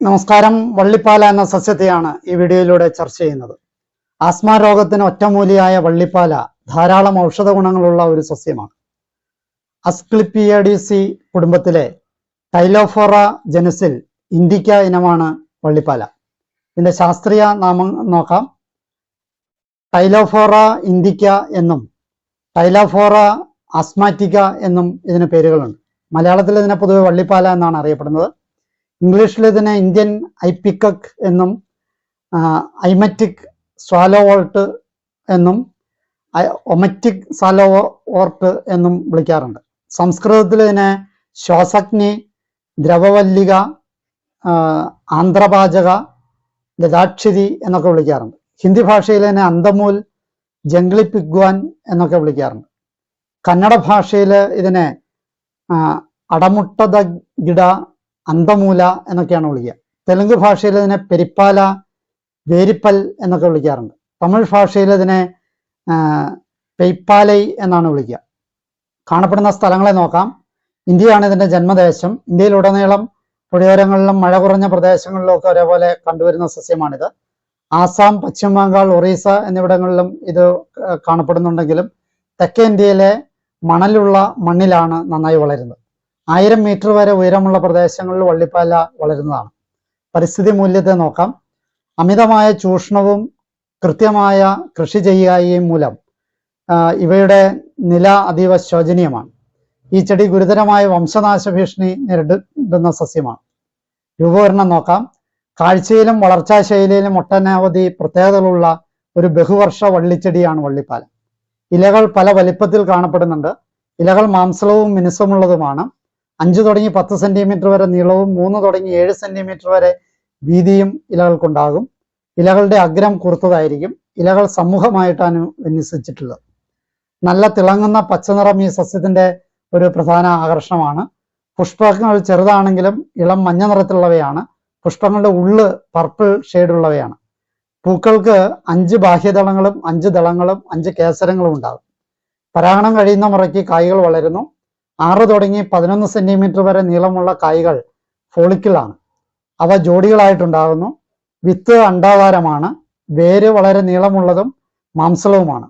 നമസ്കാരം. വള്ളിപ്പാല എന്ന സസ്യത്തെയാണ് ഈ വീഡിയോയിലൂടെ ചർച്ച ചെയ്യുന്നത്. ആസ്മ രോഗത്തിന് ഒറ്റമൂലിയായ വള്ളിപ്പാല ധാരാളം ഔഷധ ഗുണങ്ങളുള്ള ഒരു സസ്യമാണ്. അസ്ക്ലിപ്പിയഡിസി കുടുംബത്തിലെ ടൈലോഫോറ ജനസിൽ ഇൻഡിക്ക ഇനമാണ് വള്ളിപ്പാല. ഇതിന്റെ ശാസ്ത്രീയ നാമം നോക്കാം. ടൈലോഫോറ ഇൻഡിക്ക എന്നും ടൈലോഫോറ ആസ്മാറ്റിക എന്നും ഇതിന് പേരുകളുണ്ട്. മലയാളത്തിൽ ഇതിനെ പൊതുവെ വള്ളിപ്പാല എന്നാണ് അറിയപ്പെടുന്നത്. ഇംഗ്ലീഷിൽ ഇതിനെ ഇന്ത്യൻ ഐപ്പിക്കക് എന്നും ഐമറ്റിക് സ്വാലോവോൾട്ട് എന്നും ഒമറ്റിക് സാലോവോർട്ട് എന്നും വിളിക്കാറുണ്ട്. സംസ്കൃതത്തിൽ ഇതിനെ ശ്വാസഗ്നി ദ്രവവല്ലിക ആന്ധ്രപാചക ലതാക്ഷിരി എന്നൊക്കെ വിളിക്കാറുണ്ട്. ഹിന്ദി ഭാഷയിൽ തന്നെ അന്തമൂൽ ജംഗ്ലി പിഗ്വാൻ എന്നൊക്കെ വിളിക്കാറുണ്ട്. കന്നഡ ഭാഷയിൽ ഇതിനെ അടമുട്ടത ഗിട അന്തമൂല എന്നൊക്കെയാണ് വിളിക്കുക. തെലുങ്ക് ഭാഷയിൽ ഇതിനെ പെരിപ്പാല വേരിപ്പൽ എന്നൊക്കെ വിളിക്കാറുണ്ട്. തമിഴ് ഭാഷയിൽ ഇതിനെ പെയ്പാലൈ എന്നാണ് വിളിക്കുക. കാണപ്പെടുന്ന സ്ഥലങ്ങളെ നോക്കാം. ഇന്ത്യയാണ് ഇതിന്റെ ജന്മദേശം. ഇന്ത്യയിലുടനീളം പുഴയോരങ്ങളിലും മഴ കുറഞ്ഞ പ്രദേശങ്ങളിലും ഒക്കെ ഒരേപോലെ കണ്ടുവരുന്ന സസ്യമാണിത്. ആസാം പശ്ചിമ ബംഗാൾ ഒറീസ എന്നിവിടങ്ങളിലും ഇത് കാണപ്പെടുന്നുണ്ടെങ്കിലും തെക്കേ ഇന്ത്യയിലെ മണലുള്ള മണ്ണിലാണ് നന്നായി വളരുന്നത്. ആയിരം മീറ്റർ വരെ ഉയരമുള്ള പ്രദേശങ്ങളിൽ വള്ളിപ്പാല വളരുന്നതാണ്. പരിസ്ഥിതി മൂല്യത്തെ നോക്കാം. അമിതമായ ചൂഷണവും കൃത്യമായ കൃഷി ചെയ്യുകയും മൂലം ഇവയുടെ നില അതീവ ശോചനീയമാണ്. ഈ ചെടി ഗുരുതരമായ വംശനാശ ഭീഷണി നേരിടുന്ന സസ്യമാണ്. രൂപവരണം നോക്കാം. കാഴ്ചയിലും വളർച്ചാ ശൈലിയിലും ഒട്ടനവധി പ്രത്യേകതകളുള്ള ഒരു ബഹുവർഷ വള്ളിച്ചെടിയാണ് വള്ളിപ്പാലം. ഇലകൾ പല വലിപ്പത്തിൽ കാണപ്പെടുന്നുണ്ട്. ഇലകൾ മാംസളവും മിനുസമുള്ളതുമാണ്. അഞ്ച് തുടങ്ങി പത്ത് സെന്റിമീറ്റർ വരെ നീളവും മൂന്ന് തുടങ്ങി ഏഴ് സെന്റിമീറ്റർ വരെ വീതിയും ഇലകൾക്കുണ്ടാകും. ഇലകളുടെ അഗ്രം കുറുത്തതായിരിക്കും. ഇലകൾ സമൂഹമായിട്ടാണ് വിന്യസിച്ചിട്ടുള്ളത്. നല്ല തിളങ്ങുന്ന പച്ചനിറം ഈ സസ്യത്തിന്റെ ഒരു പ്രധാന ആകർഷണമാണ്. പുഷ്പങ്ങൾ ചെറുതാണെങ്കിലും ഇളം മഞ്ഞ നിറത്തിലുള്ളവയാണ്. പുഷ്പങ്ങളുടെ ഉള്ള് പർപ്പിൾ ഷെയ്ഡുള്ളവയാണ് പൂക്കൾക്ക് അഞ്ച് ബാഹ്യദളങ്ങളും അഞ്ച് ദളങ്ങളും അഞ്ച് കേസരങ്ങളും ഉണ്ടാകും. പരാഗണം കഴിയുന്ന മുറയ്ക്ക് കായ്കൾ വളരുന്നു. ആറ് തുടങ്ങി പതിനൊന്ന് സെന്റിമീറ്റർ വരെ നീളമുള്ള കായ്കൾ ഫോളിക്കിളാണ്. അവ ജോഡികളായിട്ടുണ്ടാകുന്നു. വിത്ത് അണ്ടാകാരമാണ് വേര് വളരെ നീളമുള്ളതും മാംസളവുമാണ്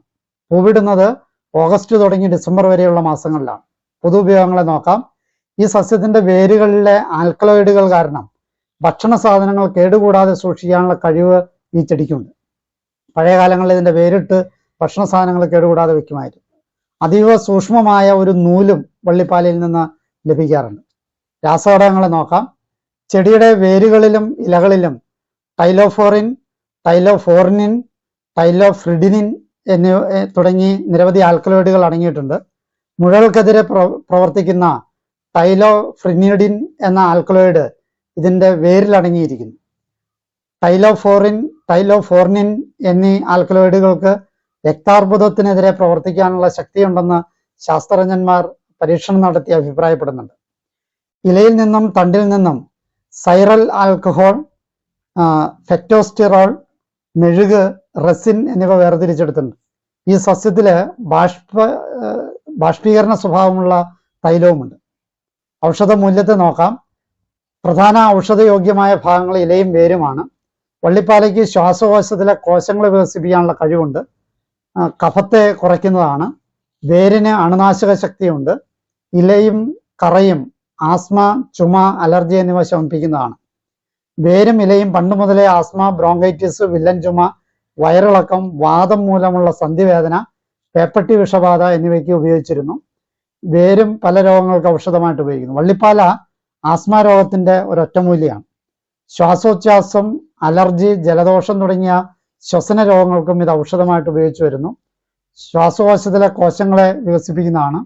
പൂവിടുന്നത് ഓഗസ്റ്റ് തുടങ്ങി ഡിസംബർ വരെയുള്ള മാസങ്ങളിലാണ്. പൊതു ഉപയോഗങ്ങളെ നോക്കാം. ഈ സസ്യത്തിന്റെ വേരുകളിലെ ആൽക്കലോയിഡുകൾ കാരണം ഭക്ഷണ സാധനങ്ങൾ കേടുകൂടാതെ സൂക്ഷിക്കാനുള്ള കഴിവ് ഈ ചെടിക്കുണ്ട്. പഴയ കാലങ്ങളിൽ ഇതിന്റെ വേരിട്ട് ഭക്ഷണ സാധനങ്ങൾ കേടുകൂടാതെ വെക്കുമായിരുന്നു അതീവ സൂക്ഷ്മമായ ഒരു നൂലും വള്ളിപ്പാലയിൽ നിന്ന് ലഭിക്കാറുണ്ട്. രാസഘടകങ്ങളെ നോക്കാം. ചെടിയുടെ വേരുകളിലും ഇലകളിലും ടൈലോഫോറിൻ ടൈലോഫോറിനിൻ ടൈലോഫ്രിഡിനിൻ എന്നിവ തുടങ്ങി നിരവധി ആൽക്കലോയിഡുകൾ അടങ്ങിയിട്ടുണ്ട്. മുഴകൾക്കെതിരെ പ്ര- പ്രവർത്തിക്കുന്ന ടൈലോഫ്രിനിഡിൻ എന്ന ആൽക്കലോയിഡ് ഇതിന്റെ വേരിൽ അടങ്ങിയിരിക്കുന്നു. ടൈലോഫോറിൻ ടൈലോഫോർണിൻ എന്നീ ആൽക്കലോയിഡുകൾക്ക് രക്താർബുദത്തിനെതിരെ പ്രവർത്തിക്കാനുള്ള ശക്തിയുണ്ടെന്ന് ശാസ്ത്രജ്ഞന്മാർ പരീക്ഷണം നടത്തി അഭിപ്രായപ്പെടുന്നുണ്ട്. ഇലയിൽ നിന്നും തണ്ടിൽ നിന്നും സൈറൽ ആൽക്കഹോൾ ഫെറ്റോസ്റ്റിറോൾ മെഴുക് റെസിൻ എന്നിവ വേർതിരിച്ചെടുത്തിട്ടുണ്ട്. ഈ സസ്യത്തിൽ ബാഷ്പ ബാഷ്പീകരണ സ്വഭാവമുള്ള തൈലവുമുണ്ട്. ഔഷധ മൂല്യത്തെ നോക്കാം. പ്രധാന ഔഷധയോഗ്യമായ ഭാഗങ്ങൾ ഇലയും വേരുമാണ്. വള്ളിപ്പാലയ്ക്ക് ശ്വാസകോശത്തിലെ കോശങ്ങൾ വികസിപ്പിക്കാനുള്ള കഴിവുണ്ട്. കഫത്തെ കുറയ്ക്കുന്നതാണ്. വേരിന് അണുനാശക ശക്തിയുണ്ട്. ഇലയും കറയും ആസ്മ ചുമ അലർജി എന്നിവ ശമിപ്പിക്കുന്നതാണ്. വേരും ഇലയും പണ്ട് മുതലേ ആസ്മ ബ്രോങ്കൈറ്റിസ് വില്ലൻ ചുമ വയറിളക്കം വാദം മൂലമുള്ള സന്ധിവേദന പേപ്പട്ടി വിഷബാധ എന്നിവയ്ക്ക് ഉപയോഗിച്ചിരുന്നു. വേരും പല രോഗങ്ങൾക്ക് ഔഷധമായിട്ട് ഉപയോഗിക്കുന്നു. വള്ളിപ്പാല ആസ്മ രോഗത്തിന്റെ ഒരൊറ്റമൂലിയാണ്. ശ്വാസോച്ഛ്വാസം അലർജി ജലദോഷം തുടങ്ങിയ ശ്വസന രോഗങ്ങൾക്കും ഇത് ഔഷധമായിട്ട് ഉപയോഗിച്ചു വരുന്നു. ശ്വാസകോശത്തിലെ കോശങ്ങളെ വികസിപ്പിക്കുന്നതാണ്.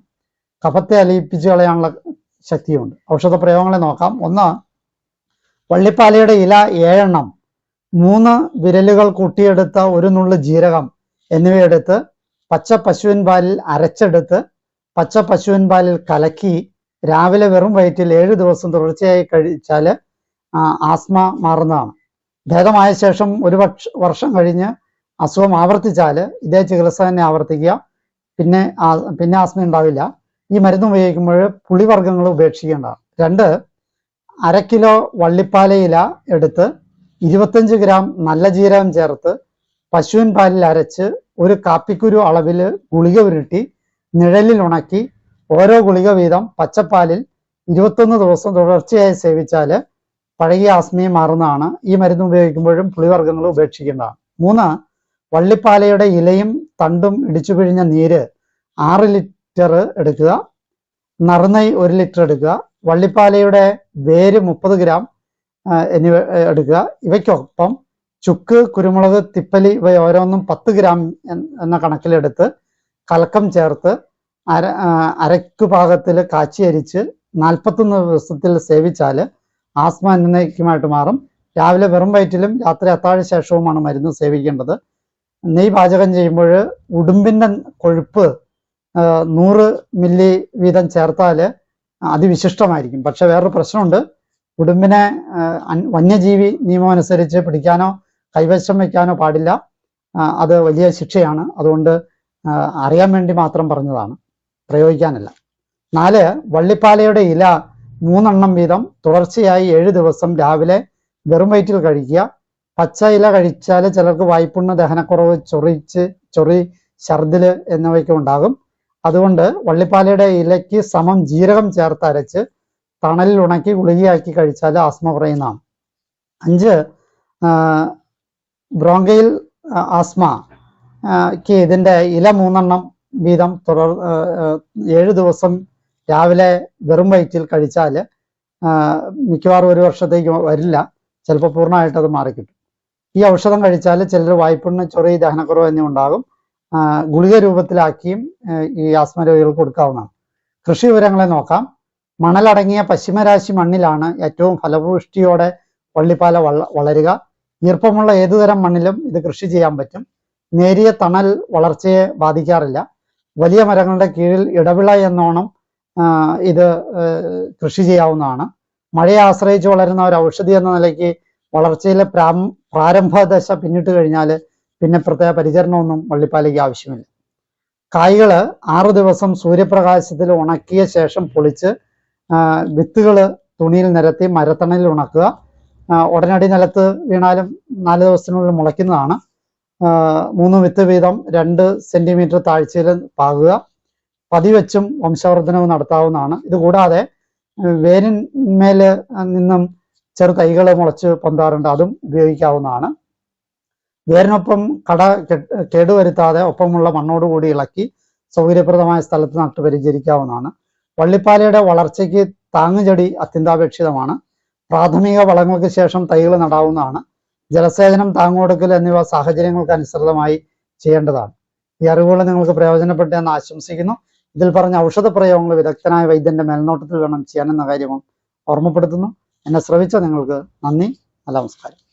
കഫത്തെ അലിയിപ്പിച്ച് കളയാനുള്ള ശക്തിയുണ്ട്. ഔഷധ പ്രയോഗങ്ങളെ നോക്കാം. ഒന്ന് വള്ളിപ്പാലയുടെ ഇല ഏഴെണ്ണം മൂന്ന് വിരലുകൾ കൂട്ടിയെടുത്ത ഒരു നുള്ളു ജീരകം എന്നിവയെടുത്ത് പച്ച പശുവിൻ പാലിൽ അരച്ചെടുത്ത് പച്ച പശുവിൻ പാലിൽ കലക്കി രാവിലെ വെറും വയറ്റിൽ ഏഴ് ദിവസം തുടർച്ചയായി കഴിച്ചാൽ ആസ്മ മാറുന്നതാണ്. ഭേദമായ ശേഷം ഒരു പക്ഷ വർഷം കഴിഞ്ഞ് അസുഖം ആവർത്തിച്ചാൽ ഇതേ ചികിത്സ തന്നെ ആവർത്തിക്കുക. പിന്നെ പിന്നെ ആസ്മ ഉണ്ടാവില്ല. ഈ മരുന്ന് ഉപയോഗിക്കുമ്പോൾ പുളിവർഗങ്ങൾ ഉപേക്ഷിക്കേണ്ട രണ്ട് അര കിലോ വള്ളിപ്പാലയില എടുത്ത് ഇരുപത്തഞ്ച് ഗ്രാം നല്ല ജീരകം ചേർത്ത് പശുവിൻ പാലിൽ അരച്ച് ഒരു കാപ്പിക്കുരു അളവിൽ ഗുളിക ഉരുട്ടി നിഴലിൽ ഉണക്കി ഓരോ ഗുളിക വീതം പച്ചപ്പാലിൽ ഇരുപത്തൊന്ന് ദിവസം തുടർച്ചയായി സേവിച്ചാൽ പഴകിയ ആസ്മയും മാറുന്നതാണ്. ഈ മരുന്ന് ഉപയോഗിക്കുമ്പോഴും പുളിവർഗങ്ങൾ ഉപേക്ഷിക്കേണ്ടതാണ് മൂന്ന് വള്ളിപ്പാലയുടെ ഇലയും തണ്ടും ഇടിച്ചു പിഴിഞ്ഞ നീര് ആറ് ലിറ്റർ എടുക്കുക. നറുനൈ ഒരു ലിറ്റർ എടുക്കുക. വള്ളിപ്പാലയുടെ വേര് മുപ്പത് ഗ്രാം എന്നിവ എടുക്കുക. ഇവയ്ക്കൊപ്പം ചുക്ക് കുരുമുളക് തിപ്പലി ഇവ ഓരോന്നും പത്ത് ഗ്രാം എന്ന കണക്കിലെടുത്ത് കലക്കം ചേർത്ത് അര അരക്കു പാകത്തിൽ കാച്ചി നാൽപ്പത്തൊന്ന് ദിവസത്തിൽ സേവിച്ചാൽ ആസ്മ എന്നേക്കുമായിട്ട് മാറും. രാവിലെ വെറും വയറ്റിലും രാത്രി അത്താഴ ശേഷവുമാണ് മരുന്ന് സേവിക്കേണ്ടത്. നെയ് പാചകം ചെയ്യുമ്പോൾ ഉടുമ്പിന്റെ കൊഴുപ്പ് നൂറ് മില്ലി വീതം ചേർത്താൽ അതിവിശിഷ്ടമായിരിക്കും. പക്ഷെ വേറൊരു പ്രശ്നമുണ്ട്. ഉടുമ്പിനെ വന്യജീവി നിയമം അനുസരിച്ച് പിടിക്കാനോ കൈവശം വയ്ക്കാനോ പാടില്ല. അത് വലിയ ശിക്ഷയാണ്. അതുകൊണ്ട് അറിയാൻ വേണ്ടി മാത്രം പറഞ്ഞതാണ്. പ്രയോഗിക്കാനല്ല. നാല് വള്ളിപ്പാലയുടെ ഇല മൂന്നെണ്ണം വീതം തുടർച്ചയായി ഏഴ് ദിവസം രാവിലെ വെറും വയറ്റിൽ കഴിക്കുക. പച്ച ഇല കഴിച്ചാൽ ചിലർക്ക് വായ്പുണ്ണ് ദഹനക്കുറവ് ചൊറിച്ച് ചൊറി ഛർദിൽ എന്നിവയ്ക്ക് ഉണ്ടാകും. അതുകൊണ്ട് വള്ളിപ്പാലയുടെ ഇലയ്ക്ക് സമം ജീരകം ചേർത്ത് അരച്ച് തണലിൽ ഉണക്കി ഗുളികയാക്കി കഴിച്ചാൽ ആസ്മ കുറയുന്നതാണ്. അഞ്ച് ബ്രോങ്കയിൽ ആസ്മ ഇതിന്റെ ഇല മൂന്നെണ്ണം വീതം തുടർ ഏഴ് ദിവസം രാവിലെ വെറും വയറ്റിൽ കഴിച്ചാൽ മിക്കവാറും ഒരു വർഷത്തേക്ക് വരില്ല. ചിലപ്പോൾ പൂർണമായിട്ട് അത് മാറിക്കിട്ടും. ഈ ഔഷധം കഴിച്ചാൽ ചിലർ വായ്പുണ്ണ് ചൊറി ദഹനക്കുറവ് എന്നിവ ഉണ്ടാകും. ഗുളിക രൂപത്തിലാക്കിയും ഈ ആസ്മ രോഗികൾക്ക് കൊടുക്കാവുന്നതാണ്. കൃഷി വിവരങ്ങളെ നോക്കാം. മണലടങ്ങിയ പശ്ചിമരാശി മണ്ണിലാണ് ഏറ്റവും ഫലപുഷ്ടിയോടെ വള്ളിപ്പാല വള വളരുക. ഈർപ്പമുള്ള ഏതുതരം മണ്ണിലും ഇത് കൃഷി ചെയ്യാൻ പറ്റും. നേരിയ തണൽ വളർച്ചയെ ബാധിക്കാറില്ല. വലിയ മരങ്ങളുടെ കീഴിൽ ഇടവിള എന്നോണം ഇത് കൃഷി ചെയ്യാവുന്നതാണ്. മഴയെ ആശ്രയിച്ച് വളരുന്ന ഒരു ഔഷധി എന്ന നിലയ്ക്ക് വളർച്ചയിലെ പ്രാം പ്രാരംഭ ദശ പിന്നിട്ട് കഴിഞ്ഞാൽ പിന്നെ പ്രത്യേക പരിചരണമൊന്നും വള്ളിപ്പാലയ്ക്ക് ആവശ്യമില്ല. കായ്കൾ ആറു ദിവസം സൂര്യപ്രകാശത്തിൽ ഉണക്കിയ ശേഷം പൊളിച്ച് വിത്തുകൾ തുണിയിൽ നിരത്തി മരത്തണലിൽ ഉണക്കുക. ഉടനടി നിലത്ത് വീണാലും നാല് ദിവസത്തിനുള്ളിൽ മുളയ്ക്കുന്നതാണ്. മൂന്ന് വിത്ത് വീതം രണ്ട് സെന്റിമീറ്റർ താഴ്ചയിൽ പാകുക. പതിവെച്ചും വംശവർദ്ധനവും നടത്താവുന്നതാണ്. ഇത് കൂടാതെ ഏഹ് നിന്നും ചെറു തൈകൾ മുളച്ച് പൊന്താറുണ്ട്. അതും ഉപയോഗിക്കാവുന്നതാണ്. വേരിനൊപ്പം കട കേടുവരുത്താതെ ഒപ്പമുള്ള മണ്ണോട് കൂടി ഇളക്കി സൗകര്യപ്രദമായ സ്ഥലത്ത് നട്ട് പരിചരിക്കാവുന്നതാണ് വള്ളിപ്പാലയുടെ വളർച്ചയ്ക്ക് താങ്ങുചെടി അത്യന്താപേക്ഷിതമാണ്. പ്രാഥമിക വളങ്ങൾക്ക് ശേഷം തൈകൾ നടാവുന്നതാണ്. ജലസേചനം താങ്ങുകൊടുക്കൽ എന്നിവ സാഹചര്യങ്ങൾക്ക് അനുസൃതമായി ചെയ്യേണ്ടതാണ്. ഈ അറിവുകൾ നിങ്ങൾക്ക് പ്രയോജനപ്പെട്ടെന്ന് ആശംസിക്കുന്നു. ഇതിൽ പറഞ്ഞ ഔഷധ പ്രയോഗങ്ങൾ വിദഗ്ധനായ വൈദ്യന്റെ മേൽനോട്ടത്തിൽ വേണം ചെയ്യാനെന്ന കാര്യവും ഓർമ്മപ്പെടുത്തുന്നു. എന്നെ ശ്രവിച്ച നിങ്ങൾക്ക് നന്ദി. നല്ല നമസ്കാരം.